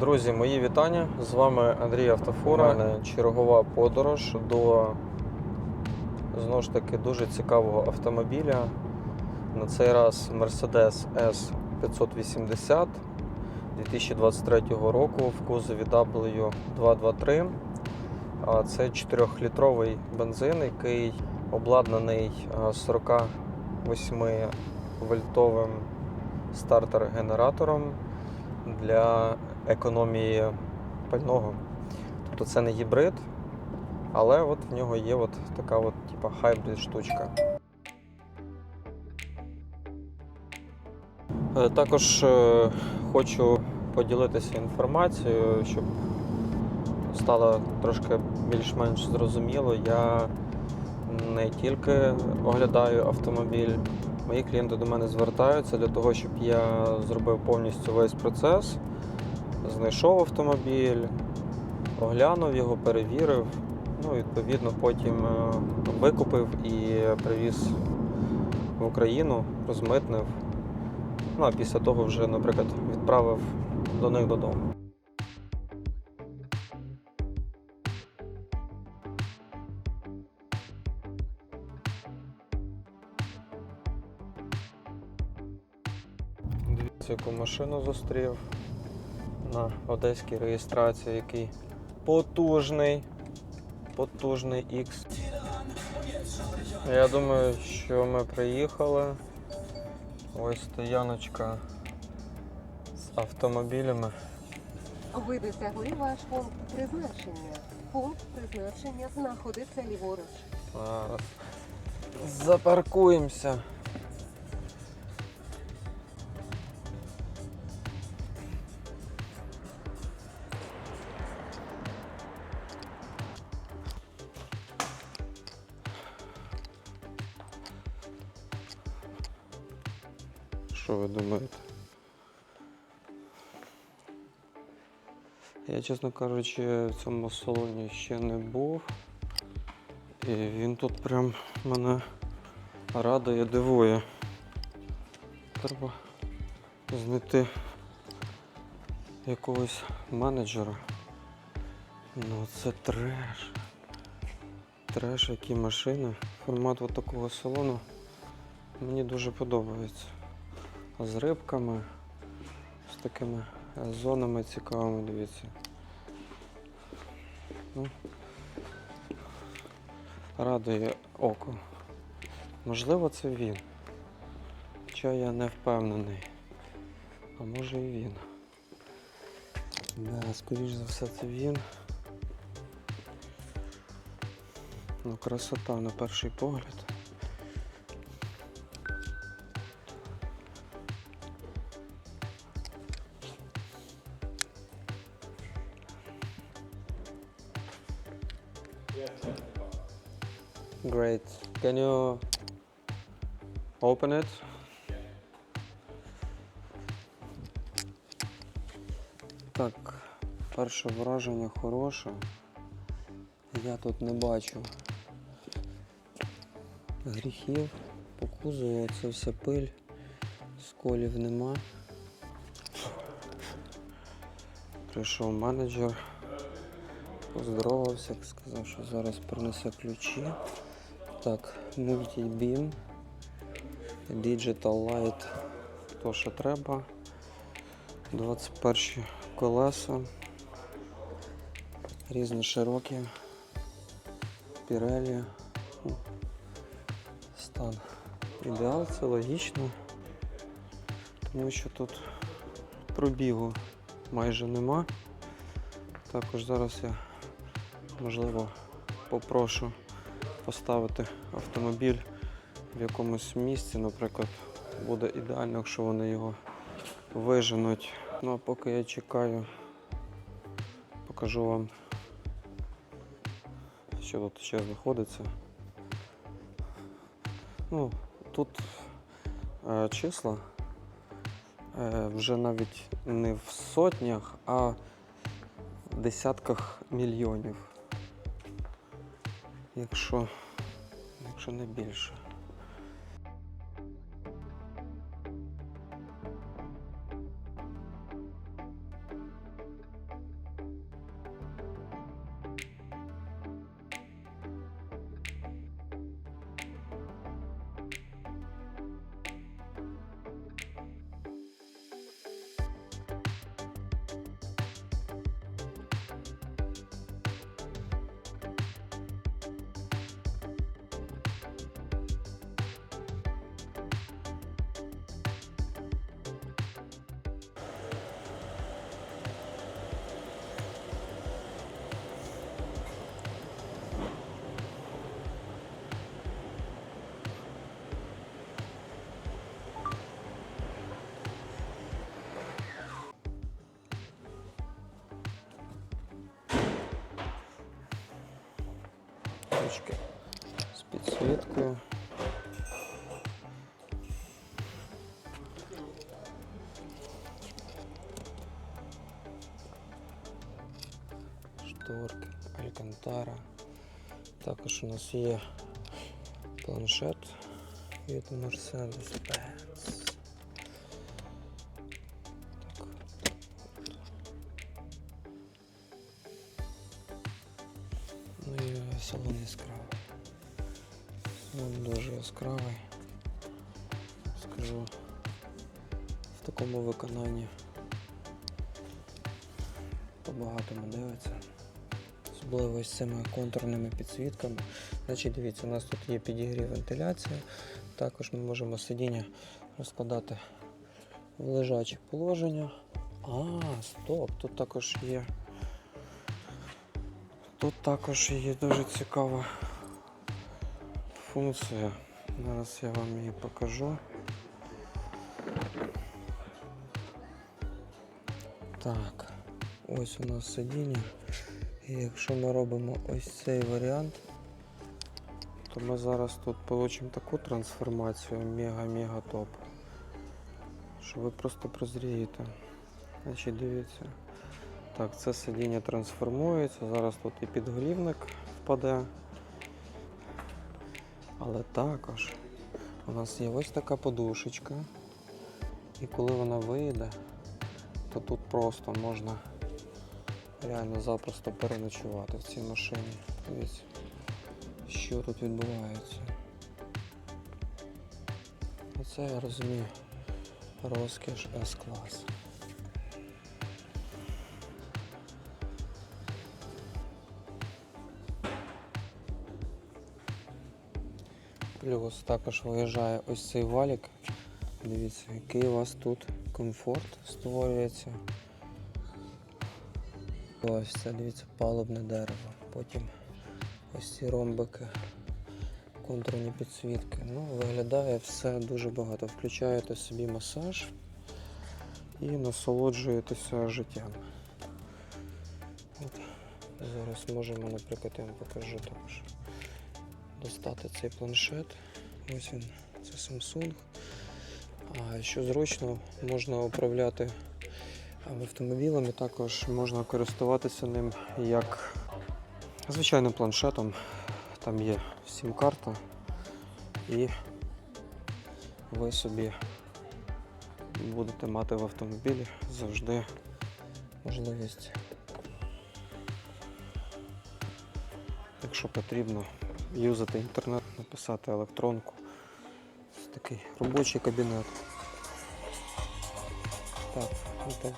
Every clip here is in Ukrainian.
Друзі, мої вітання. З вами Андрій Автофора. У мене чергова подорож до знову ж таки дуже цікавого автомобіля. На цей раз Mercedes S580 2023 року в кузові W223. Це 4-літровий бензин, який обладнаний 48 вольтовим стартер-генератором для економії пального. Тобто це не гібрид, але от в нього є от така от, типа, хайбрид штучка. Е, Також е, хочу поділитися інформацією, щоб стало трошки більш-менш зрозуміло. Я не тільки оглядаю автомобіль, мої клієнти до мене звертаються для того, щоб я зробив повністю весь процес, знайшов автомобіль, оглянув його, перевірив, ну, відповідно, потім е, викупив і привіз в Україну, розмитнив. Ну, а після того вже, наприклад, відправив до них додому. Дивіться, яку машину зустрів на одеській реєстрації, який потужний, потужний X. Я думаю, що ми приїхали. Ось стояночка з автомобілями. Ви досягли ваш пункт призначення. Пункт призначення знаходиться ліворуч. Зараз запаркуємося. Що? Я, чесно кажучи, в цьому салоні ще не був. І він тут прям мене радує, дивує. Треба знайти якогось менеджера. Ну це треш. Треш, які машини. Формат от такого салону мені дуже подобається. З рибками, з такими зонами цікавими, дивіться. Ну, радує око. Можливо, це він. Хоча я не впевнений. А може і він. Да, скоріш за все це він. Ну, красота на перший погляд. Great. Can you open it? Так, перше враження хороше. Я тут не бачу гріхів по кузову, це вся пиль, сколів нема. Прийшов менеджер, поздоровався, сказав, що зараз принесе ключі. Так, Multi-Beam, Digital Light, то що треба. 21 колеса. Різно широкі. Ну, Стан. Ідеал, це логічно. Тому що тут пробігу майже нема. Також зараз я можливо попрошу поставити автомобіль в якомусь місці, наприклад, буде ідеально, якщо вони його виженуть. Ну а поки я чекаю, покажу вам, що тут ще знаходиться. Ну, тут е, числа е, вже навіть не в сотнях, а в десятках мільйонів. Якщо, якщо не більше. Подушечки з підсвіткою. Шторки, Алькантара. Також у нас є планшет від Mercedes-Benz. Салон дуже яскравий. Скажу в такому виконанні по-багатому дивиться. Особливо з цими контурними підсвітками. Значить, дивіться, у нас тут є підігрів вентиляція. Також ми можемо сидіння розкладати в лежаче положення. А, стоп, тут також є. Тут також є дуже цікава функція. Зараз я вам її покажу. Так, ось у нас сидіння. І якщо ми робимо ось цей варіант, то ми зараз тут получимо таку трансформацію мега-мега топ. Що ви просто прозрієте. Значить, дивіться. Так, це сидіння трансформується. Зараз тут і підголівник впаде. Але також у нас є ось така подушечка. І коли вона вийде, то тут просто можна реально запросто переночувати в цій машині. Дивіться, що тут відбувається. Оце я розумію. Розкіш С-клас. Плюс також виїжджає ось цей валік. Дивіться, який у вас тут комфорт створюється. Ось це, дивіться, палубне дерево. Потім ось ці ромбики, контурні підсвітки. Ну, виглядає все дуже багато. Включаєте собі масаж і насолоджуєтеся життям. От. Зараз можемо, наприклад, я вам покажу також достати цей планшет. Ось він, це Samsung. А що зручно, можна управляти автомобілем і також можна користуватися ним як звичайним планшетом. Там є сім-карта і ви собі будете мати в автомобілі завжди можливість, якщо потрібно, юзати інтернет, написати електронку. Це такий робочий кабінет. Так, ну так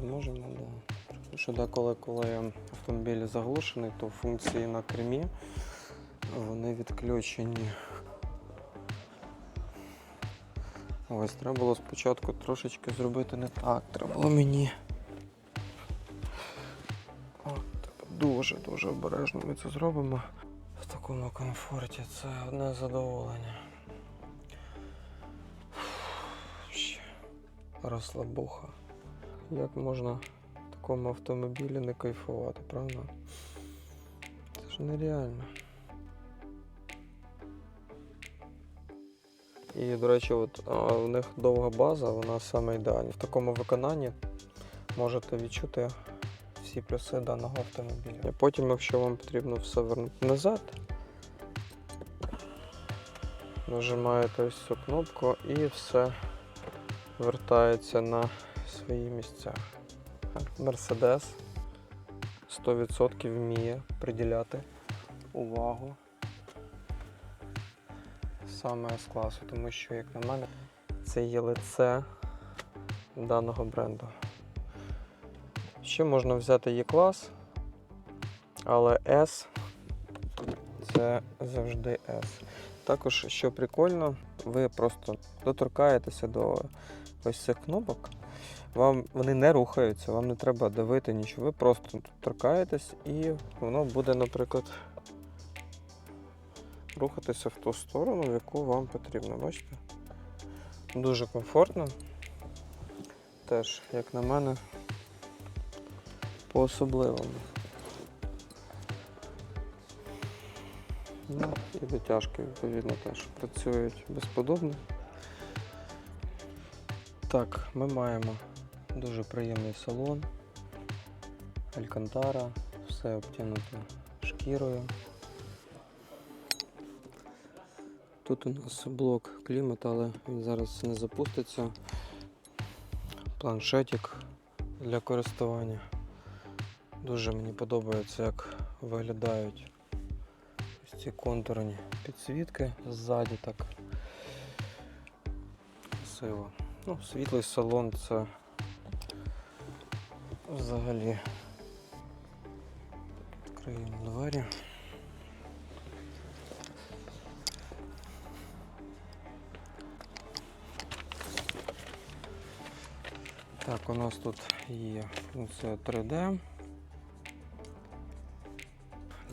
зможемо, да. Що деколи, коли автомобіль заглушений, то функції на кермі вони відключені. Ось треба було спочатку трошечки зробити не так. Треба було мені. От, так, дуже-дуже обережно ми це зробимо. Такому комфорті це одне задоволення. Розслабуха. Як можна в такому автомобілі не кайфувати, правда? Це ж нереально. І, до речі, от, у них довга база, вона саме ідеальна. В такому виконанні можете відчути всі плюси даного автомобіля. Потім, якщо вам потрібно все вернути назад, нажимаєте ось цю кнопку і все вертається на свої місця. Мерседес 100% вміє приділяти увагу саме С-класу, тому що, як на мене, це є лице даного бренду. Ще можна взяти Є-клас, але S це завжди S. Також, що прикольно, ви просто доторкаєтеся до ось цих кнопок. Вам вони не рухаються, вам не треба давити нічого. Ви просто торкаєтесь і воно буде, наприклад, рухатися в ту сторону, в яку вам потрібно. Бачите? Дуже комфортно. Теж, як на мене, по-особливому. Ну, і дотяжки, відповідно, теж працюють безподобно. Так, ми маємо дуже приємний салон. Алькантара, все обтянуто шкірою. Тут у нас блок клімат, але він зараз не запуститься. Планшетик для користування. Дуже мені подобається, як виглядають ось ці контурні підсвітки ззаді так красиво. Ну, світлий салон це взагалі відкриємо двері. Так, у нас тут є функція 3D.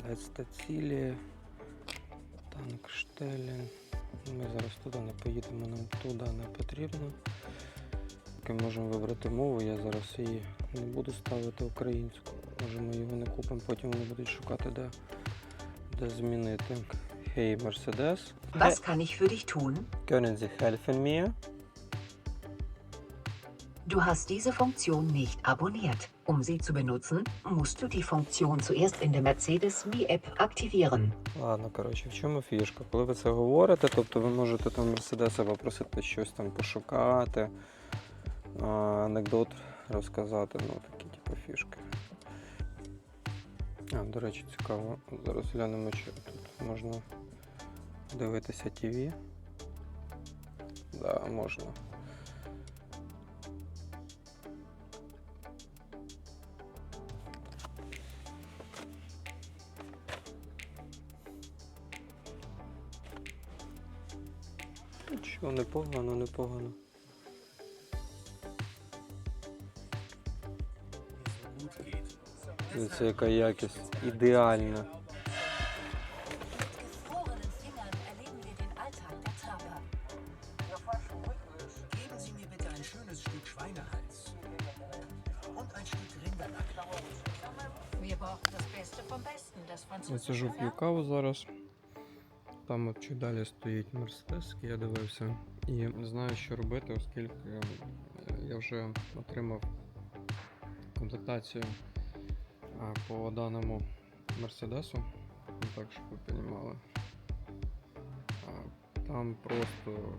Лецьте цілі, танк штелі. Ми зараз туди не поїдемо, нам туди не потрібно. Ми можемо вибрати мову, я зараз її не буду ставити українську. Може ми його не купимо, потім вони будуть шукати, де, де змінити. Hey Mercedes, Was kann ich für dich tun? können Sie helfen mir? Du hast diese Funktion nicht abonniert. Um sie zu benutzen, musst du die Funktion zuerst in der Mercedes Me App aktivieren. Ладно, коротше, в чому фішка? Коли ви це говорите, тобто ви можете там Мерседеса попросити щось там пошукати, анекдот розказати, ну такі типу фішки. А, до речі, цікаво. Зараз глянемо, чи тут можна дивитися ТВ. Да, можна. Нічого, непогано, непогано. Дивіться, яка якість. Ідеальна. п'ю Werk каву зараз. Там чуть далі стоїть Мерседес, який я дивився. І не знаю, що робити, оскільки е, я вже отримав комплектацію по даному Мерседесу. Ну, Так, щоб ви розуміли. Там просто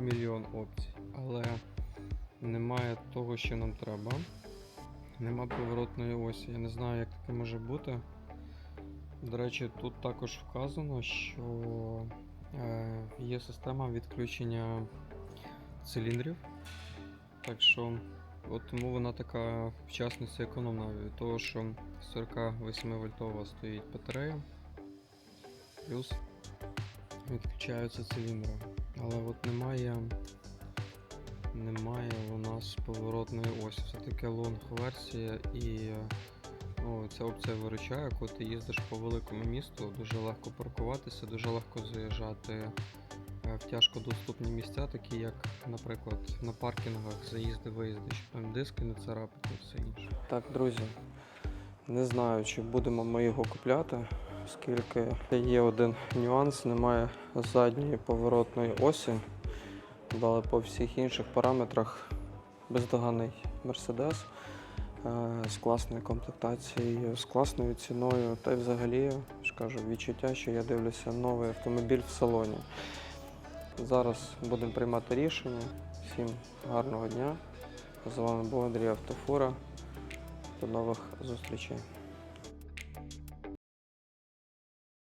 мільйон опцій. Але немає того, що нам треба. Нема поворотної осі. Я не знаю, як таке може бути. До речі, тут також вказано, що е, є система відключення циліндрів. Так що, от тому вона така в частності економна від того, що 48 вольтова стоїть батарея, плюс відключаються циліндри. Але от немає, немає у нас поворотної осі. Все-таки лонг-версія і е, Ну, ця опція виручає, коли ти їздиш по великому місту, дуже легко паркуватися, дуже легко заїжджати е, в тяжкодоступні місця, такі як, наприклад, на паркінгах заїзди, виїзди, щоб там диски не царапати і все інше. Так, друзі, не знаю, чи будемо ми його купляти, оскільки є один нюанс, немає задньої поворотної осі, але по всіх інших параметрах бездоганний е, з класною комплектацією, з класною ціною, та й взагалі ж відчуття, що я дивлюся новий автомобіль в салоні. Зараз будемо приймати рішення. Всім гарного дня. З вами був Андрій Автофура. До нових зустрічей.